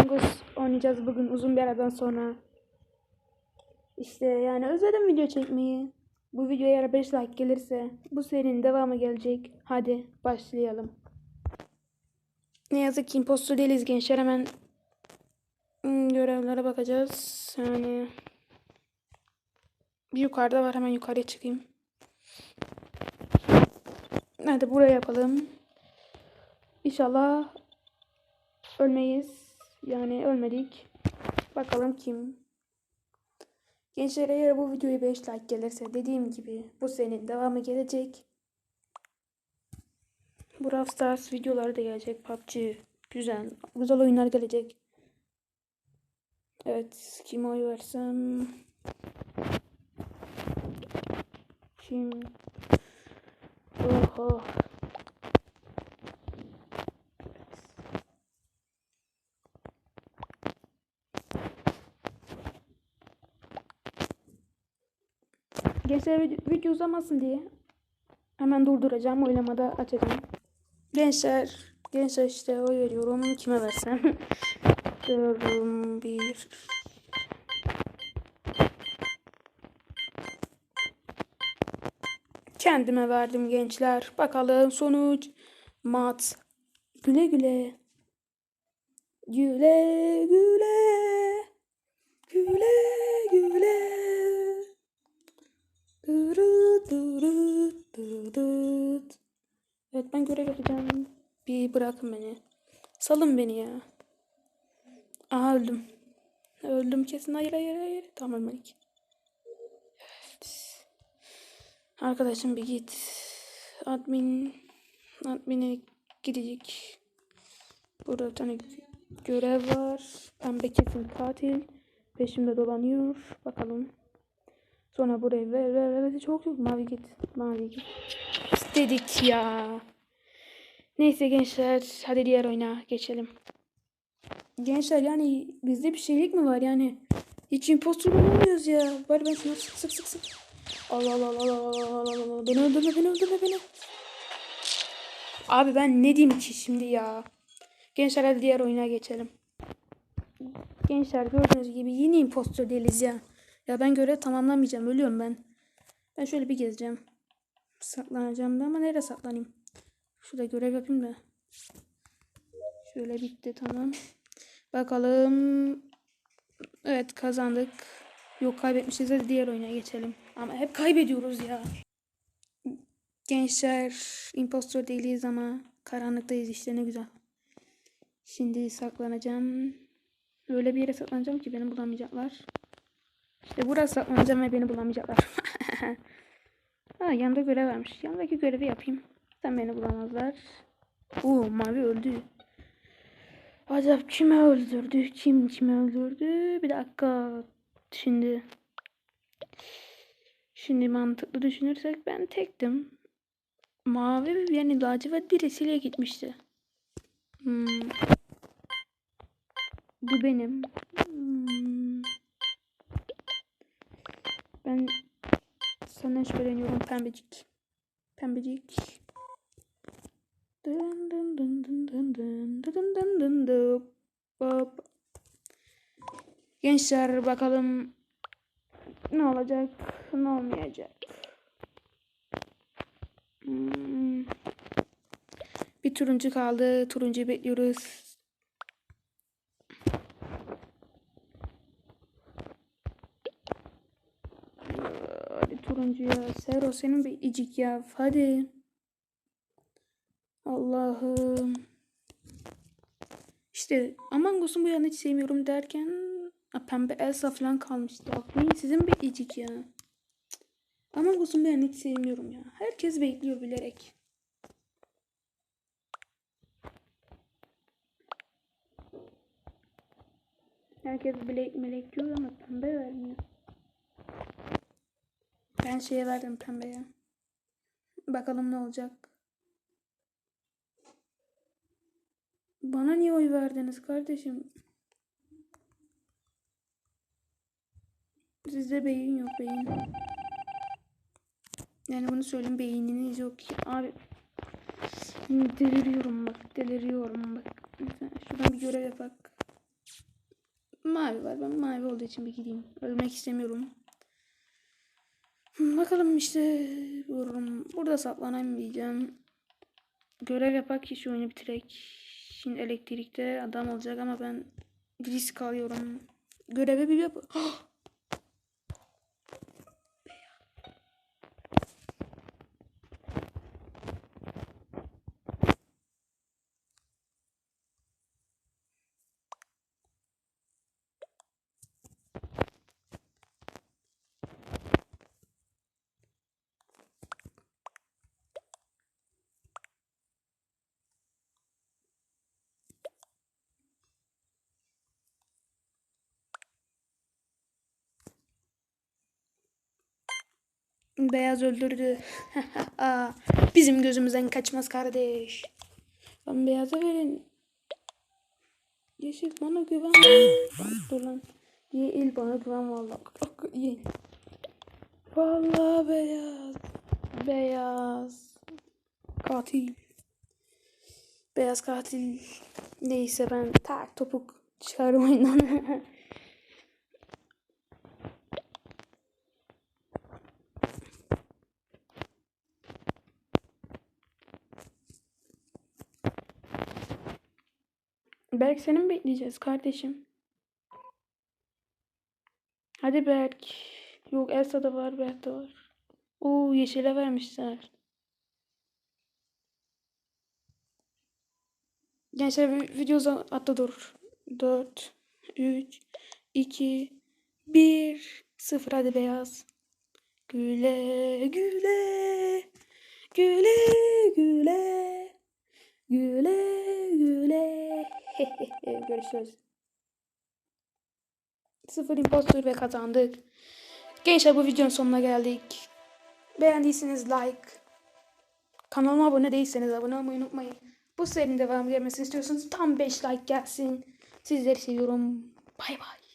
Among Us oynayacağız bugün uzun bir aradan sonra. İşte yani özledim video çekmeyi. Bu videoya eğer 5 like gelirse bu serinin devamı gelecek. Hadi başlayalım. Ne yazık ki impostor değiliz gençler hemen hmm, görevlere bakacağız. Yani bir yukarıda var hemen yukarıya çıkayım. Hadi buraya yapalım. İnşallah ölmeyiz. Yani ölmedik. Bakalım kim? Gençler eğer bu videoya 5 like gelirse dediğim gibi bu senin devamı gelecek. Brawl Stars videoları da gelecek. PUBG güzel. Güzel oyunlar gelecek. Evet. Kime oy versem? Kim? Oho. Gençler video, uzamasın diye hemen durduracağım. Oylamada açacağım. Gençler, gençler işte oy veriyorum. Kime versem? Diyorum bir. Kendime verdim gençler. Bakalım sonuç. Mat. Güle. Güle güle. Güle güle. Dırıt dırıt dırıt. Evet ben görev yapacağım. Bir bırakın beni. Salın beni ya. Aha öldüm. Öldüm kesin. Hayır hayır hayır. Tamam ölmedik. Evet. Arkadaşım bir git. Admin admine gidecek. Burada bir tane görev var. Pembe kesin katil. Peşimde dolanıyor. Bakalım. Sonra buraya ver ver ver. Çok çok mavi git. Mavi git. İstedik ya. Neyse gençler. Hadi diğer oyuna geçelim. Gençler yani bizde bir şeylik mi var yani? Hiç impostor olamıyoruz ya. Bari ben şunu sık sık sık sık. Allah Allah Allah Allah Allah Allah. Beni öldürme beni öldürme beni. Abi ben ne diyeyim ki şimdi ya. Gençler hadi diğer oyuna geçelim. Gençler gördüğünüz gibi yine impostor değiliz ya. Ya ben görev tamamlamayacağım. Ölüyorum ben. Ben şöyle bir gezeceğim. Saklanacağım da ama nereye saklanayım? Şurada görev yapayım da. Şöyle bitti tamam. Bakalım. Evet kazandık. Yok kaybetmişiz. Hadi diğer oyuna geçelim. Ama hep kaybediyoruz ya. Gençler impostor değiliz ama karanlıktayız işte ne güzel. Şimdi saklanacağım. Öyle bir yere saklanacağım ki beni bulamayacaklar. İşte burası saklanacağım ve beni bulamayacaklar. ha yanında görev varmış. Yanındaki görevi yapayım. Sen beni bulamazlar. Oo mavi öldü. Acaba kime öldürdü? Kim kime öldürdü? Bir dakika. Şimdi Şimdi mantıklı düşünürsek ben tektim. Mavi yani lacivert birisiyle gitmişti. Hmm. Bu benim. Hmm. Ben sana şüpheleniyorum pembecik. Pembecik. Dın dın dın dın dın dın dın dın dın dın Hop. Gençler bakalım ne olacak ne olmayacak. Hmm. Bir turuncu kaldı. Turuncuyu bekliyoruz. Hadi turuncu ya. Sero senin bir icik ya. Hadi. Allah'ım. İşte Among Us'un bu yanı hiç sevmiyorum derken pembe Elsa falan kalmıştı. Aklım sizin icik ya. Among Us'un bu yanı hiç sevmiyorum ya. Herkes bekliyor bilerek. Herkes bilek melek diyor ama pembe vermiyor. Ben şeye verdim pembeye. Bakalım ne olacak. Bana niye oy verdiniz kardeşim? Sizde beyin yok beyin. Yani bunu söyleyeyim beyniniz yok ki. Abi deliriyorum bak deliriyorum bak. Mesela şuradan bir görev yapak. mavi var. Ben mavi olduğu için bir gideyim. Ölmek istemiyorum. Bakalım işte vururum. Burada saklanamayacağım. Görev yapak ki şu oyunu bitirek. Şimdi elektrikte adam olacak ama ben risk alıyorum. Görevi bir yap. Beyaz öldürdü. Bizim gözümüzden kaçmaz kardeş. Lan beyaza verin. Yeşil bana güven. Dur lan. Yeğil bana güven valla. Yeğil. Valla beyaz. Beyaz. Katil. Beyaz katil. Neyse ben tak topuk çıkarım Berk seni mi bekleyeceğiz kardeşim? Hadi Berk. Yok Elsa da var Berk de var. Oo yeşile vermişler. Gençler vi- video uza- atla dur. 4, 3, 2, 1, 0 hadi beyaz. Güle güle. Güle güle. Güle güle. Görüşürüz. Sıfır impostor ve kazandık. Gençler bu videonun sonuna geldik. Beğendiyseniz like. Kanalıma abone değilseniz abone olmayı unutmayın. Bu serinin devamı gelmesini istiyorsanız tam 5 like gelsin. Sizleri seviyorum. Bay bay.